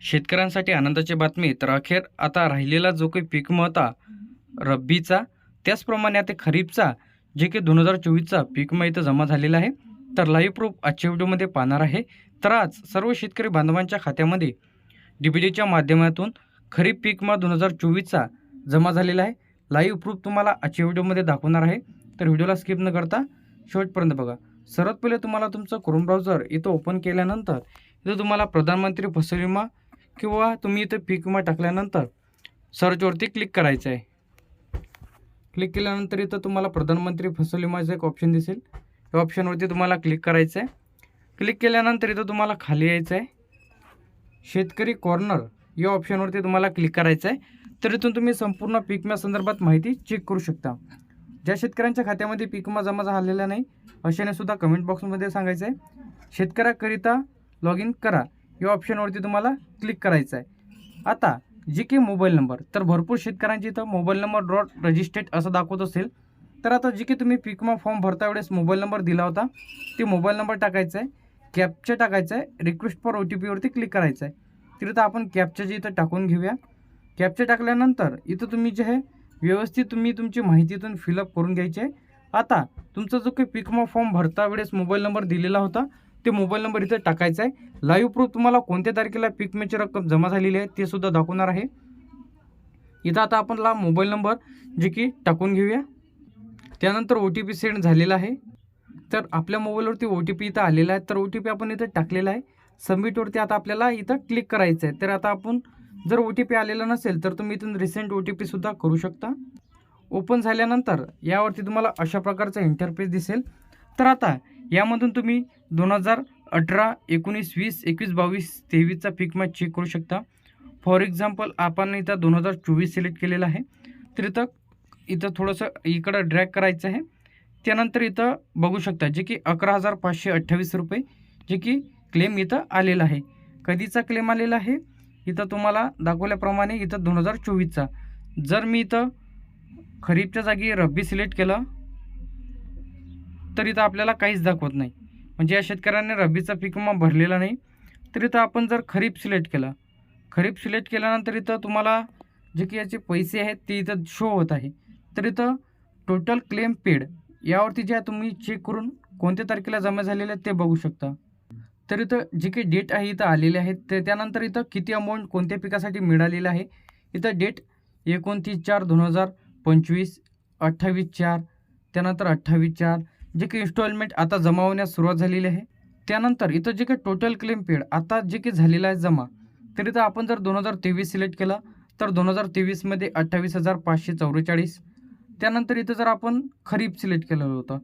शेतकऱ्यांसाठी आनंदाची बातमी तर अखेर आता राहिलेला जो काही पीक विमा होता रब्बीचा त्याचप्रमाणे आता खरीपचा जे काही दोन हजार चोवीसचा पीक मग इथं जमा झालेला आहे. तर लाईव्ह प्रूफ आजच्या व्हिडिओमध्ये पाहणार आहे. तर आज सर्व शेतकरी बांधवांच्या खात्यामध्ये डी डीच्या माध्यमातून खरीप पीक मग दोन हजार चोवीसचा जमा झालेला आहे. लाईव्ह प्रूफ तुम्हाला आजच्या व्हिडिओमध्ये दाखवणार आहे. तर व्हिडिओला स्किप न करता शेवटपर्यंत बघा. सर्वात पहिले तुम्हाला तुमचं क्रोम ब्राउझर इथं ओपन केल्यानंतर इथं तुम्हाला प्रधानमंत्री फसल विमा किंवा तुम्ही इथं पीक विमा टाकल्यानंतर सर्चवरती क्लिक करायचं आहे क्लिक केल्यानंतर इथं तुम्हाला प्रधानमंत्री फसल विमाचं एक ऑप्शन दिसेल. या ऑप्शनवरती तुम्हाला क्लिक करायचं आहे क्लिक केल्यानंतर इथं तुम्हाला खाली यायचं आहे शेतकरी कॉर्नर या ऑप्शनवरती तुम्हाला क्लिक करायचं आहे तर इथून तुम्ही संपूर्ण पीक संदर्भात माहिती चेक करू शकता. ज्या शेतकऱ्यांच्या खात्यामध्ये पीक विमा जमा झालेला नाही अशाने सुद्धा कमेंट बॉक्समध्ये सांगायचं आहे शेतकऱ्याकरिता लॉग इन करा. या ऑप्शनवरती तुम्हाला क्लिक करायचं आहे. आता जी की मोबाईल नंबर तर भरपूर शेतकऱ्यांची इथं मोबाईल नंबर डॉट रजिस्ट्रेट असं दाखवत असेल. तर आता जे की तुम्ही पिकमा फॉर्म भरता वेळेस मोबाईल नंबर दिला होता ते मोबाईल नंबर टाकायचा आहे. कॅपचा टाकायचं आहे. रिक्वेस्ट फॉर ओ टी पीवरती क्लिक करायचं आहे. तर आपण कॅपच्या जे इथं टाकून घेऊया. कॅपच्या टाकल्यानंतर इथं तुम्ही जे आहे व्यवस्थित तुम्ही तुमची माहितीतून फिलअप करून घ्यायची आहे. आता तुमचा जो काही पिकमा फॉर्म भरता वेळेस मोबाईल नंबर दिलेला होता ते मोबाईल नंबर इथं टाकायचा आहे. लाईव्ह प्रूफ तुम्हाला कोणत्या तारखेला पीक विम्याची रक्कम जमा झालेली आहे ते सुद्धा दाखवणार आहे. इथं आता आपण ला मोबाईल नंबर जे की टाकून घेऊया. त्यानंतर ओ टी पी सेंड झालेला आहे. तर आपल्या मोबाईलवरती ओ टी पी इथं आलेला आहे. तर ओ टी पी आपण इथं टाकलेला आहे. सबमिटवरती आता आपल्याला इथं क्लिक करायचं आहे. तर आता आपण जर ओ टी पी आलेला नसेल तर तुम्ही इथून रिसेंट ओ टी पीसुद्धा करू शकता. ओपन झाल्यानंतर यावरती तुम्हाला अशा प्रकारचा इंटरफेस दिसेल. तर आता यामधून तुम्ही दोन हजार अठरा एकोणीस वीस एकवीस बावीस तेवीसचा पीक मॅच चेक करू शकता. फॉर एक्झाम्पल आपण इथं दोन हजार चोवीस सिलेक्ट केलेलं आहे. तर इथं इथं थोडंसं इकडं ड्रॅग करायचं आहे. त्यानंतर इथं बघू शकता जे की अकरा हजार पाचशे अठ्ठावीस रुपये जे की क्लेम इथं आलेला आहे. कधीचा क्लेम आलेला आहे? इथं तुम्हाला दाखवल्याप्रमाणे इथं दोन हजार चोवीसचा. जर मी इथं खरीपच्या जागी रब्बी सिलेक्ट केलं तरी तर आपल्याला काहीच दाखवत नाही. म्हणजे या शेतकऱ्याने रब्बीचा पीक विमा भरलेला नाही. तरी तर आपण जर खरीप सिलेक्ट केलं खरीप सिलेक्ट केल्यानंतर इथं तुम्हाला जे की याचे पैसे आहेत ते इथं शो होत आहे. तर इथं टोटल क्लेम पेड यावरती ज्या तुम्ही चेक करून कोणत्या तारखेला जमा झालेले आहेत ते बघू शकता. तर इथं जे काही डेट आहे इथं आलेले आहेत ते त्यानंतर इथं किती अमाऊंट कोणत्या पिकासाठी मिळालेलं आहे इथं डेट एकोणतीस चार दोन हजार पंचवीस अठ्ठावीस चार त्यानंतर अठ्ठावीस चार जे काही इन्स्टॉलमेंट आता जमा होण्यास सुरुवात झालेली आहे. त्यानंतर इथं जे काही टोटल क्लेम पेड आता जे काही झालेलं आहे जमा तर इथं आपण जर दोन हजार तेवीस सिलेक्ट केला तर दोन हजार तेवीसमध्ये अठ्ठावीस हजार पाचशे चौवेचाळीस. त्यानंतर इथं जर आपण खरीप सिलेक्ट केलेलं होतं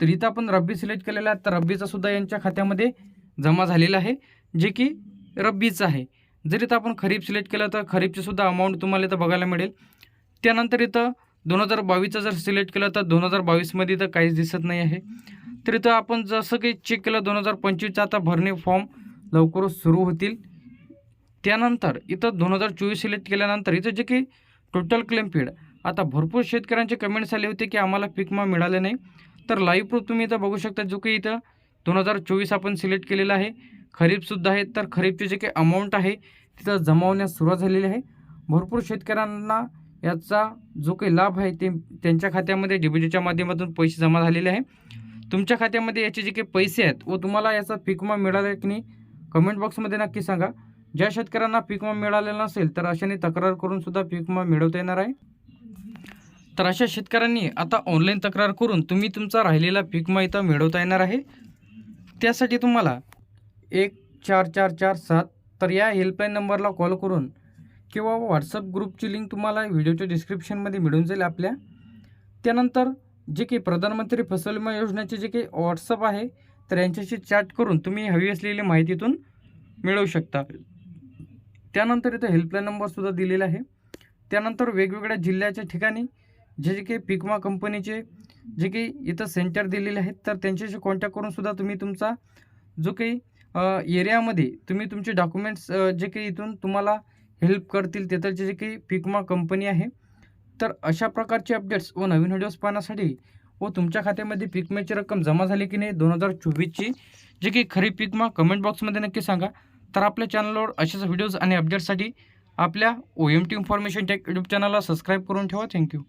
तर इथं आपण रब्बी सिलेक्ट केलेलं आहे तर रब्बीचा सुद्धा यांच्या खात्यामध्ये जमा झालेला आहे जे की रब्बीचं आहे. जर इथं आपण खरीप सिलेक्ट केलं तर खरीपचीसुद्धा अमाऊंट तुम्हाला इथं बघायला मिळेल. त्यानंतर इथं दोन हजार बावीसचं जर सिलेक्ट केलं तर दोन हजार बावीसमध्ये इथं काहीच दिसत नाही आहे. तर इथं आपण जसं काही चेक केलं दोन हजार पंचवीसचा आता भरणे फॉर्म लवकरच सुरू होतील. त्यानंतर इथं दोन हजार चोवीस सिलेक्ट केल्यानंतर इथं जे काही टोटल क्लेम पेड आता भरपूर शेतकऱ्यांचे कमेंट्स आले होते की आम्हाला पिकमा मिळाले नाही. तर लाईव्ह प्रूफ तुम्ही इथं बघू शकता जो काही इथं दोन हजार चोवीस आपण सिलेक्ट केलेला आहे. खरीपसुद्धा आहे तर खरीपचे जे काही अमाऊंट आहे तिथं जमावण्यास सुरुवात झालेली आहे. भरपूर शेतकऱ्यांना याचा जो काही लाभ आहे ते त्यांच्या खात्यामध्ये डी बी डीच्या माध्यमातून पैसे जमा झालेले आहे. तुमच्या खात्यामध्ये याचे जे काही पैसे आहेत व तुम्हाला याचा पीक विमा मिळाला आहे की नाही कमेंट बॉक्समध्ये नक्की सांगा. ज्या शेतकऱ्यांना पीक विमा मिळालेला नसेल तर अशाने तक्रार करून सुद्धा पीक विमा मिळवता येणार आहे. तर अशा शेतकऱ्यांनी आता ऑनलाईन तक्रार करून तुम्ही तुमचा राहिलेला पीक विमा इथं मिळवता येणार आहे. त्यासाठी तुम्हाला एक चार चार चार सात तर या हेल्पलाईन नंबरला कॉल करून किंवा व्हॉट्सअप ग्रुपची लिंक तुम्हाला व्हिडिओच्या डिस्क्रिप्शनमध्ये मिळून जाईल आपल्या. त्यानंतर जे काही प्रधानमंत्री फसल विमा योजनेचे जे काही व्हॉट्सअप आहे तर यांच्याशी चॅट करून तुम्ही हवी असलेली माहितीतून मिळवू शकता. त्यानंतर इथं हेल्पलाईन नंबरसुद्धा दिलेला आहे. त्यानंतर वेगवेगळ्या जिल्ह्याच्या ठिकाणी जे जे काही पीक विमा कंपनीचे जे काही इथं सेंटर दिलेले आहेत तर त्यांच्याशी कॉन्टॅक्ट करूनसुद्धा तुम्ही तुमचा जो काही एरियामध्ये तुम्ही तुमचे डॉक्युमेंट्स जे काही इथून तुम्हाला हेल्प करतील तेथलचे जे काही पिकमा कंपनी आहे. तर अशा प्रकारचे अपडेट्स व नवीन व्हिडिओज पाहण्यासाठी व तुमच्या खात्यामध्ये पीक रक्कम जमा झाली की नाही दोन हजार चोवीसची जे काही खरी पिकमा कमेंट बॉक्समध्ये नक्की सांगा. तर आपल्या चॅनलवर असेच व्हिडिओज आणि अपडेट्ससाठी आपल्या O M T information tech YouTube चॅनलला सबस्क्राईब करून ठेवा. Thank you